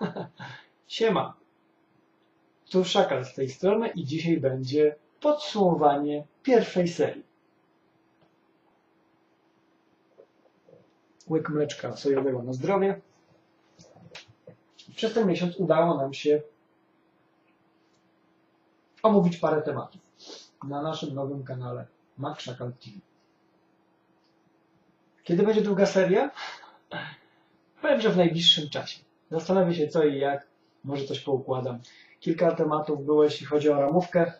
Siema. Tu Szakal z tej strony i dzisiaj będzie podsumowanie pierwszej serii. Łyk mleczka sojowego na zdrowie. Przez ten miesiąc udało nam się omówić parę tematów na naszym nowym kanale Mac Szakal TV. Kiedy będzie druga seria? Powiem, że w najbliższym czasie. Zastanowię się co i jak, może coś poukładam. Kilka tematów było, jeśli chodzi o ramówkę.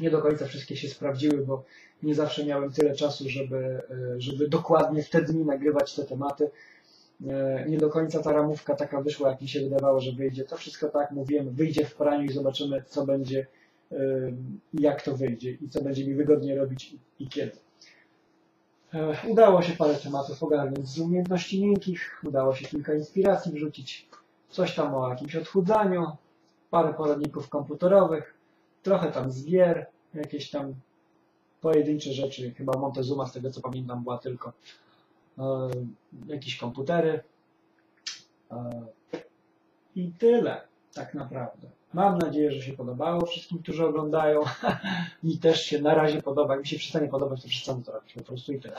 Nie do końca wszystkie się sprawdziły, bo nie zawsze miałem tyle czasu, żeby, e, żeby dokładnie w te dni nagrywać te tematy. E, Nie do końca ta ramówka taka wyszła, jak mi się wydawało, że wyjdzie. To wszystko tak mówiłem, wyjdzie w praniu i zobaczymy, co będzie, e, jak to wyjdzie i co będzie mi wygodnie robić i, kiedy. Udało się parę tematów ogarnąć z umiejętności miękkich, udało się kilka inspiracji wrzucić, coś tam o jakimś odchudzaniu, parę poradników komputerowych, trochę tam z gier, jakieś tam pojedyncze rzeczy, chyba Montezuma z tego co pamiętam była tylko, e, jakieś komputery e, i tyle tak naprawdę. Mam nadzieję, że się podobało wszystkim, którzy oglądają. mi też się na razie podoba. Jak mi się przestanie podobać, to przestanę to robić po prostu i tyle.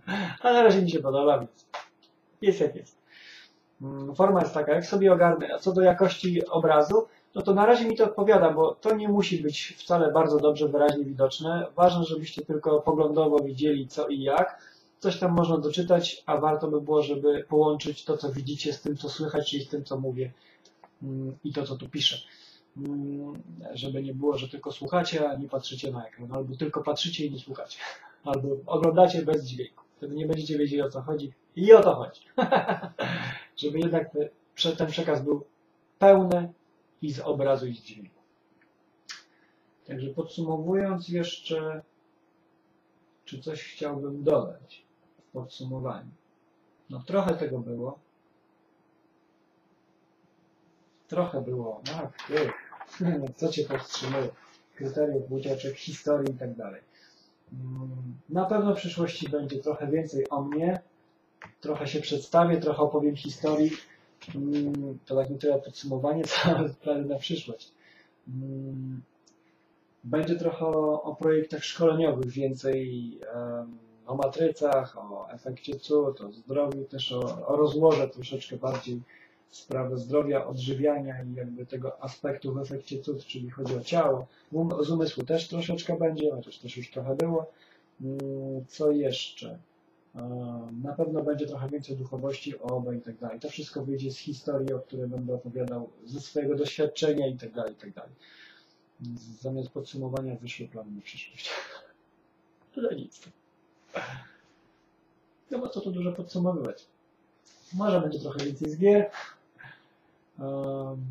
A na razie mi się podoba, więc jest jak jest. Mm, Forma jest taka, jak sobie ogarnę. A co do jakości obrazu, no to na razie mi to odpowiada, bo to nie musi być wcale bardzo dobrze wyraźnie widoczne. Ważne, żebyście tylko poglądowo widzieli co i jak. Coś tam można doczytać, a warto by było, żeby połączyć to, co widzicie z tym, co słychać, czyli z tym, co mówię mm, i to, co tu piszę. Mm, Żeby nie było, że tylko słuchacie, a nie patrzycie na ekran, albo tylko patrzycie i nie słuchacie, albo oglądacie bez dźwięku. Wtedy nie będziecie wiedzieli o co chodzi i o to chodzi. Żeby jednak ten przekaz był pełny i z obrazu i z dźwięku. Także podsumowując jeszcze, czy coś chciałbym dodać w podsumowaniu. No trochę tego było. Trochę było. Tak, ty. Co cię powstrzymuje? Kryteriów, ucieczek, historii i tak dalej. Mm, Na pewno w przyszłości będzie trochę więcej o mnie. Trochę się przedstawię, trochę opowiem historii. Mm, To tak nie tyle podsumowanie, co plany na przyszłość. Mm, Będzie trochę o, projektach szkoleniowych, więcej o matrycach, o efekcie cud, o zdrowiu, też o, o troszeczkę bardziej sprawę zdrowia, odżywiania i jakby tego aspektu w efekcie cud, czyli chodzi o ciało. Um, Z umysłu też troszeczkę będzie, chociaż też już trochę było. Mm, Co jeszcze? Na pewno będzie trochę więcej duchowości, o oba i tak dalej. To wszystko wyjdzie z historii, o której będę opowiadał, ze swojego doświadczenia i tak dalej, i tak dalej. Zamiast podsumowania wyszły plany na przyszłość. Tyle nic. No bo co tu dużo podsumowywać. Może będzie trochę więcej z gier. Em,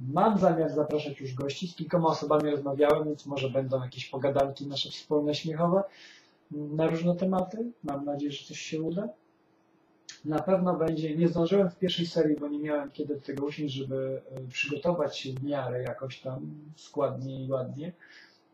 Mam zamiar zapraszać już gości. Z kilkoma osobami rozmawiałem, więc może będą jakieś pogadanki nasze wspólne, śmiechowe na różne tematy. Mam nadzieję, że coś się uda. Na pewno będzie, nie zdążyłem w pierwszej serii, bo nie miałem kiedy do tego usiąść, żeby e, przygotować się w miarę jakoś tam składnie i ładnie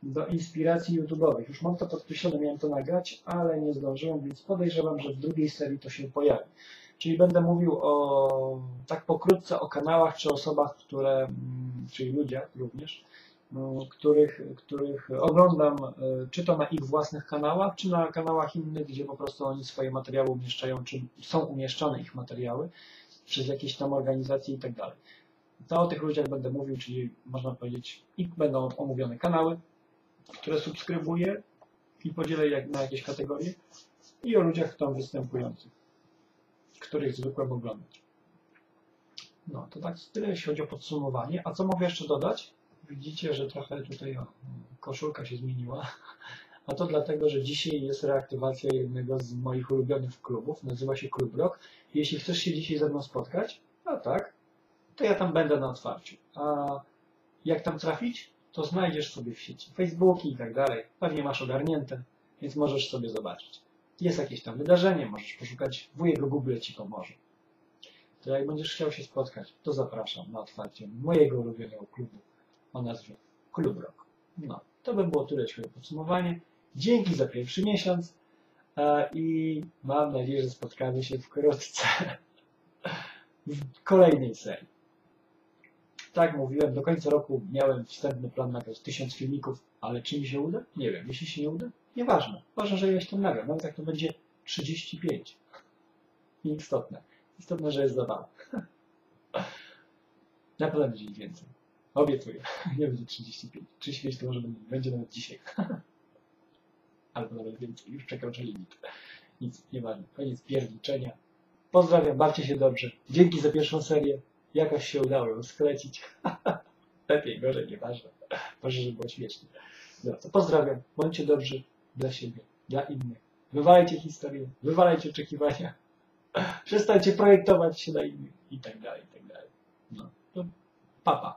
do inspiracji YouTube'owych. Już mam to podkreślone, miałem to nagrać, ale nie zdążyłem, więc podejrzewam, że w drugiej serii to się pojawi. Czyli będę mówił o, tak pokrótce o kanałach czy osobach, które, mm, czyli ludziach również, no, których, których oglądam, e, czy to na ich własnych kanałach, czy na kanałach innych, gdzie po prostu oni swoje materiały umieszczają, czy są umieszczane ich materiały przez jakieś tam organizacje i tak dalej. To o tych ludziach będę mówił, czyli można powiedzieć, i będą omówione kanały, które subskrybuję i podzielę na jakieś kategorie i o ludziach tam występujących, których zwykłem oglądać. No, to tak tyle, jeśli chodzi o podsumowanie. A co mogę jeszcze dodać? Widzicie, że trochę tutaj o, koszulka się zmieniła. A to dlatego, że dzisiaj jest reaktywacja jednego z moich ulubionych klubów. Nazywa się Klub Rock. Jeśli chcesz się dzisiaj ze mną spotkać, a tak, to ja tam będę na otwarciu. A jak tam trafić? To znajdziesz sobie w sieci Facebook i tak dalej. Pewnie masz ogarnięte, więc możesz sobie zobaczyć. Jest jakieś tam wydarzenie, możesz poszukać, wujek Google ci pomoże. To jak będziesz chciał się spotkać, to zapraszam na otwarcie mojego ulubionego klubu o nazwie Klub Rock. No, to by było tyle, jeśli podsumowanie. Dzięki za pierwszy miesiąc e, i mam nadzieję, że spotkamy się wkrótce. w kolejnej serii. Tak mówiłem, do końca roku miałem wstępny plan nagrać 1000 filmików, ale czy mi się uda? Nie wiem. Jeśli się nie uda, nieważne. Ważne, że ileś tam nagram. Nawet jak to będzie 35. Nieistotne. Istotne, że jest zabawa. Na pewno będzie ich więcej. Obiecuję. Nie będzie 35. 35 to może będzie, nawet dzisiaj. Albo nawet więcej. Już przekroczę limit. Nic, nieważne. Koniec pierniczenia. Pozdrawiam, bawcie się dobrze. Dzięki za pierwszą serię. Jakoś się udało ją sklecić. Lepiej, gorzej, nieważne. Może, żeby było śmiesznie. To pozdrawiam. Bądźcie dobrzy dla siebie, dla innych. Wywalajcie historię, wywalajcie oczekiwania. Przestańcie projektować się na innych i tak dalej, i tak dalej. No, to papa.